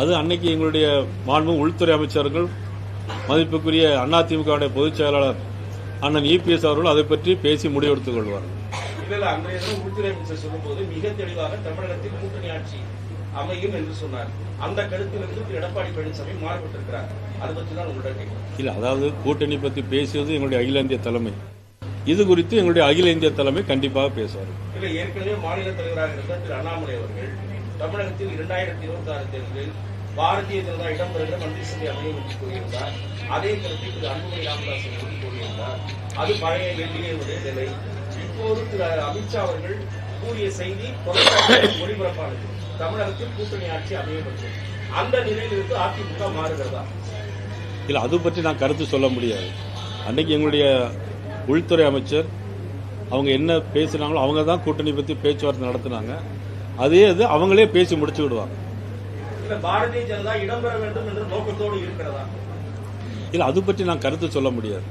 அது அன்னைக்கு எங்களுடைய மாண்பு உள்துறை அமைச்சர்கள் மதிப்புக்குரிய அதிமுகவுடைய பொதுச் செயலாளர் அண்ணன் இபிஎஸ் அவர்கள் அதை பற்றி பேசி முடிவெடுத்துக் கொள்வார். இல்ல இல்ல அன்றைய தினம் உள்துறை அமைச்சர் சொல்லும்போது மிக தெளிவாக தமிழகத்தில் கூட்டணி ஆட்சி அமையும் என்று சொன்னார். அந்த கருத்திலிருந்து எடப்பாடி பழனிசாமி மாறுபட்டிருக்கிறார். அதை பற்றி தான் உங்கள்கிட்ட கேட்கிறேன் இல்ல அதாவது கூட்டணி பற்றி பேசியது எங்களுடைய அகில இந்திய தலைமை. இது குறித்து எங்களுடைய அகில இந்திய தலைமை கண்டிப்பாக பேசுவார். ஏற்கனவே மாநில தலைவராக இருந்த திரு அண்ணாமலை அவர்கள் தமிழகத்தில் இரண்டாயிரத்தி இருபத்தி ஆறு தேர்தலில் பாரதிய ஜனதா இடம்பெறுகிற மந்திரி சபை அமையும் என்று கூறியிருந்தார். அதே கருத்தை திரு அன்புமணி ராமதாஸ் அவர்கள் கூறியிருந்தார். அது பழைய என்டிஏவுடைய நிலை. இப்போது திரு அமித்ஷா அவர்கள் கூறிய செய்தி ஒளிபரப்பானது. தமிழகத்தில் கூட்டணி ஆட்சி என்று அந்த நிலையிலிருந்து அதிமுக மாறுகிறதா? இல்ல அது பற்றி நான் கருத்து சொல்ல முடியாது. அன்னைக்கு எங்களுடைய உள்துறை அமைச்சர் அவங்க என்ன பேசினாங்களோ அவங்க தான் கூட்டணி பற்றி பேச்சுவார்த்தை நடத்தினாங்க. அதே இது அவங்களே பேசி முடிச்சு விடுவாங்க. இல்ல அது பற்றி நான் கருத்து சொல்ல முடியாது.